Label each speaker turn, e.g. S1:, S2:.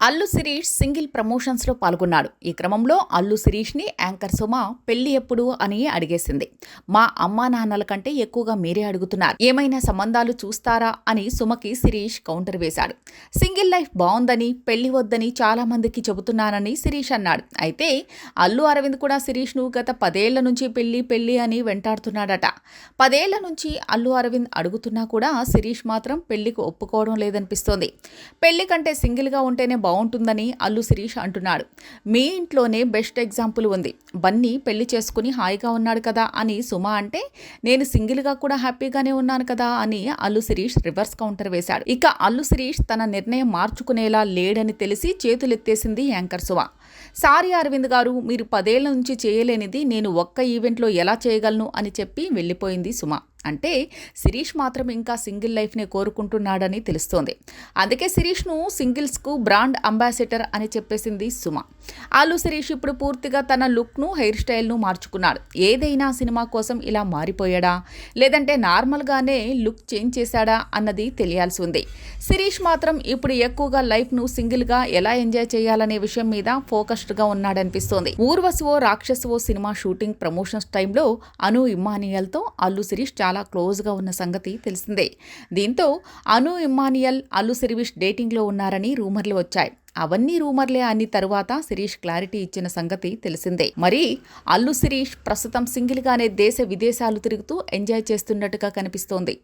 S1: Allu Sirish single ప్రమోషన్స్లో పాల్గొన్నాడు. ఈ క్రమంలో అల్లు శిరీష్ని యాంకర్ సుమ పెళ్ళి ఎప్పుడు అని అడిగేసింది. మా అమ్మా నాన్నల కంటే ఎక్కువగా మీరే అడుగుతున్నారు. ఏమైనా సంబంధాలు చూస్తారా అని సుమకి శిరీష్ కౌంటర్ వేశాడు. సింగిల్ లైఫ్ బాగుందని పెళ్ళి వద్దని చాలా మందికి చెబుతున్నానని శిరీష్ అన్నాడు. అయితే అల్లు అరవింద్ కూడా శిరీష్ను గత పదేళ్ళ నుంచి పెళ్ళి పెళ్ళి అని వెంటాడుతున్నాడట. పదేళ్ళ నుంచి అల్లు అరవింద్ అడుగుతున్నా కూడా శిరీష్ మాత్రం పెళ్ళికి ఒప్పుకోవడం లేదనిపిస్తోంది. పెళ్ళి కంటే సింగిల్గా ఉంటేనే బాగుంటుందని అల్లు శిరీష్ అంటున్నాడు. మీ ఇంట్లోనే బెస్ట్ ఎగ్జాంపుల్ ఉంది. బన్నీ పెళ్ళి చేసుకుని హాయిగా ఉన్నాడు కదా అని సుమ అంటే నేను సింగిల్గా కూడా హ్యాపీగానే ఉన్నాను కదా అని అల్లు శిరీష్ రివర్స్ కౌంటర్ వేశాడు. ఇక అల్లు శిరీష్ తన నిర్ణయం మార్చుకునేలా లేడని తెలిసి చేతులెత్తేసింది యాంకర్ సుమ. సారీ అరవింద్ గారు మీరు పదేళ్ళ నుంచి చేయలేనిది నేను ఒక్క ఈవెంట్లో ఎలా చేయగలను అని చెప్పి వెళ్ళిపోయింది సుమ. అంటే శిరీష్ మాత్రం ఇంకా సింగిల్ లైఫ్నే కోరుకుంటున్నాడని తెలుస్తోంది. అందుకే శిరీష్ను సింగిల్స్కు బ్రాండ్ అంబాసిడర్ అని చెప్పేసింది సుమ. ఆలు శిరీష్ ఇప్పుడు పూర్తిగా తన లుక్ను హెయిర్ స్టైల్ను మార్చుకున్నాడు. ఏదైనా సినిమా కోసం ఇలా మారిపోయాడా? లేదంటే నార్మల్గానే లుక్ చేంజ్ చేశాడా అన్నది తెలియాల్సి ఉంది. శిరీష్ మాత్రం ఇప్పుడు ఎక్కువగా లైఫ్ను సింగిల్గా ఎలా ఎంజాయ్ చేయాలనే విషయం మీద ఫోకస్డ్గా ఉన్నాడనిపిస్తోంది. ఊర్వశివో రాక్షసువో సినిమా షూటింగ్ ప్రమోషన్స్ టైంలో అను ఇమ్మానియల్తో అల్లు శిరీష్ చాలా క్లోజ్గా ఉన్న సంగతి తెలిసిందే. దీంతో అను ఇమ్మానియల్ అల్లు శిరీష్ డేటింగ్లో ఉన్నారని రూమర్లు వచ్చాయి. అవన్నీ రూమర్లే అని తరువాత శిరీష్ క్లారిటీ ఇచ్చిన సంగతి తెలిసిందే. మరి అల్లు శిరీష్ ప్రస్తుతం సింగిల్గానే దేశ విదేశాలు తిరుగుతూ ఎంజాయ్ చేస్తున్నట్టుగా కనిపిస్తోంది.